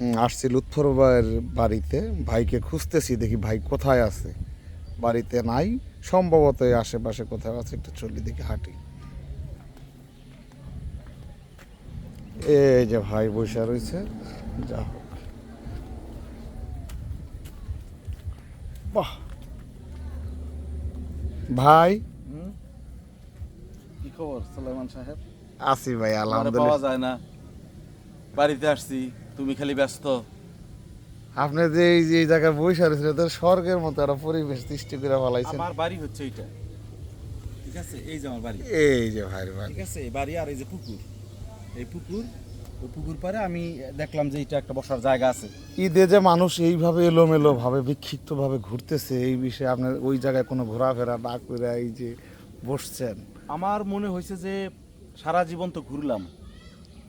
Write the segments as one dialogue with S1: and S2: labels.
S1: আসছি লুৎফর ভাইয়ের বাড়িতে। ভাইকে খুঁজতেছি দেখি ভাই কোথায় আছে? বাড়িতে নাই সম্ভবত আশেপাশে কোথাও আছে একটু চলি দেখি হাঁটি। এই যে ভাই বসে রয়েছে যা হোক। বাহ! ভাই?
S2: কি খবর সুলাইমান সাহেব?
S1: আছি ভাই আলহামদুলিল্লাহ।
S2: পাওয়া যায় না। বাড়িতে আসছি। তুমি খালি ব্যস্ত।
S1: আপনি যে এই যে জায়গায় বসে রয়েছেন তো স্বর্গের মতো একটা পরিবেশ সৃষ্টি করে ফেলাইছেন
S2: আমার বাড়ি হচ্ছে এইটা। ঠিক আছে? এই যে আমার বাড়ি।
S1: এই যে ভাই ভাই।
S2: ঠিক আছে? এই বাড়ি আর এই যে পুকুর। এই পুকুর ওই পুকুর পারে আমি দেখলাম যে এটা একটা বসার জায়গা আছে।
S1: ঈদে যে মানুষ এইভাবে এলোমেলো ভাবে বিক্ষিপ্ত ভাবে ঘুরতেছে এই বিষয়ে আপনার ওই জায়গায় কোনো ঘোরাফেরা না করে এই যে বসছেন?
S2: আমার মনে হয়েছে যে সারা জীবন তো ঘুরলাম।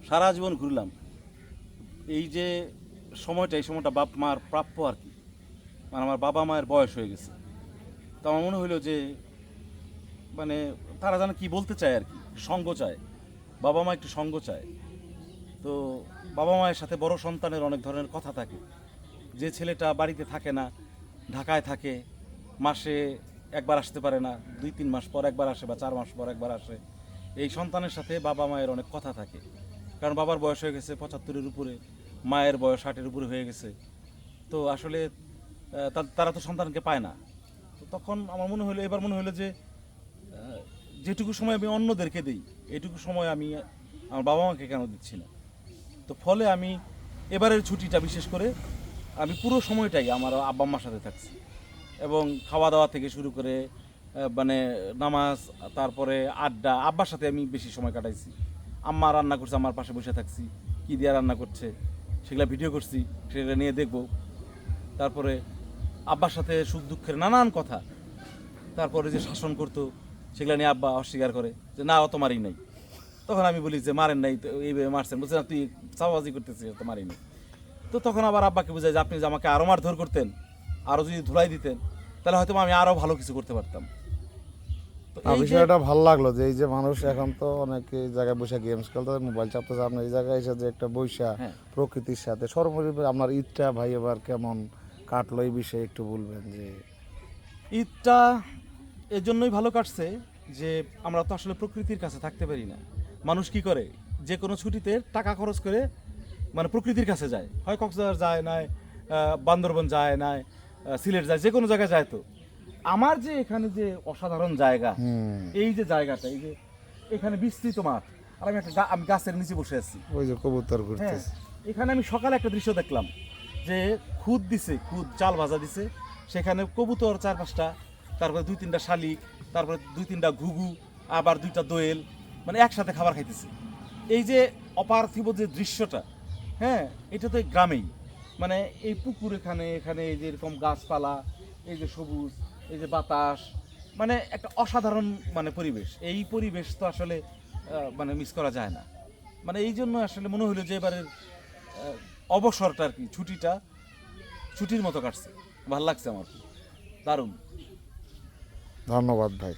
S2: সারা জীবন ঘুরলাম। এই যে সময়টা, এই সময়টা বাপ মার প্রাপ্য আর কি। মানে আমার বাবা মায়ের বয়স হয়ে গেছে। তো আমার মনে হলো যে মানে তারা যেন কি বলতে চায় আর কি, সঙ্গ চায়। বাবা মা একটু সঙ্গ চায়। তো বাবা মায়ের সাথে বড় সন্তানের অনেক ধরনের কথা থাকে। যে ছেলেটা বাড়িতে থাকে না, ঢাকায় থাকে, মাসে একবার আসতে পারে না, দুই, তিন মাস পর একবার আসে বা চার মাস পর একবার আসে, এই সন্তানের সাথে বাবা মায়ের অনেক কথা থাকে। কারণ বাবার বয়স হয়ে গেছে পঁচাত্তরের উপরে। মায়ের বয়স ষাটের উপরে হয়ে গেছে। তো আসলে তারা তো সন্তানকে পায় না। তো তখন আমার মনে হলো এবার মনে হলো যে যেটুকু সময় আমি অন্যদেরকে দিই এইটুকু সময় আমি আমার বাবা মাকে কেন দিচ্ছি না? তো ফলে আমি এবারের ছুটিটা বিশেষ করে আমি পুরো সময়টাই আমার আব্বা আম্মার সাথে থাকছি। এবং খাওয়া দাওয়া থেকে শুরু করে মানে নামাজ, তারপরে আড্ডা, আব্বার সাথে আমি বেশি সময় কাটাইছি। আম্মা রান্না করছে আমার পাশে বসে থাকছি, কী দিয়ে রান্না করছে। সেগুলা ভিডিও করছি, সেগুলো নিয়ে দেখব। তারপরে আব্বার সাথে সুখ দুঃখের নানান কথা। তারপরে যে শাসন করতো, সেগুলো নিয়ে আব্বা অস্বীকার করে যে, না অত মারি নাই। তখন আমি বলি যে, মারেন নাই এইভাবে মারছেন। বলছে, না, তুই চাওয়াজি করতেছিস তো মারি নাই। তো তখন আবার আব্বাকে বুঝাই যে, আপনি যে আমাকে আরও মারধর করতেন আরও যদি ধুলাই দিতেন, তাহলে হয়তো আমি আরও ভালো কিছু করতে পারতাম।
S1: না, বিষয়টা ভালো লাগল যে এই যে মানুষ এখন তো অনেকে জায়গায় বসে গেমস খেলতে মোবাইল চাপতেছে। আপনার এই জায়গায় এসে যে একটা বৈশা
S2: হ্যাঁ।
S1: প্রকৃতির সাথে সর্বোপরি আপনার ঈদটা ভাই এবার কেমন কাটলো এই বিষয়ে একটু বলবেন যে।
S2: ঈদটা এর জন্যই ভালো কাটছে যে আমরা তো আসলে প্রকৃতির কাছে থাকতে পারি না। মানুষ কি করে? যে কোনো ছুটিতে টাকা খরচ করে মানে প্রকৃতির কাছে যায়। হয় কক্সবাজার যায় নাই বান্দরবন যায় নাই সিলেট যায় যে কোনো জায়গায় যায় তো। আমার যে এখানে যে অসাধারণ জায়গা এই যে জায়গাটা এই যে এখানে বিস্তৃত মাঠ আর আমি একটা আমি গাছের নিচে বসে আছি।
S1: ওই যে কবুতর
S2: হ্যাঁ এখানে আমি সকালে একটা দৃশ্য দেখলাম যে খুদ দিছে খুদ চাল ভাজা দিছে সেখানে কবুতর চার পাঁচটা তারপরে দুই তিনটা শালিক তারপরে দুই তিনটা ঘুঘু আবার দুইটা দোয়েল মানে একসাথে খাবার খাইতেছে। এই যে অপার্থিব যে দৃশ্যটা হ্যাঁ এটা তো গ্রামেই। মানে এই পুকুর এখানে এখানে এই যে এরকম গাছপালা এই যে সবুজ এই যে বাতাস মানে একটা অসাধারণ মানে পরিবেশ। এই পরিবেশ তো আসলে মানে মিস করা যায় না। মানে এই জন্য আসলে মনে হলো যে এবারের অবসরটা আর কি, ছুটিটা ছুটির মতো কাটছে। ভালো লাগছে আমার। দারুণ।
S1: ধন্যবাদ ভাই।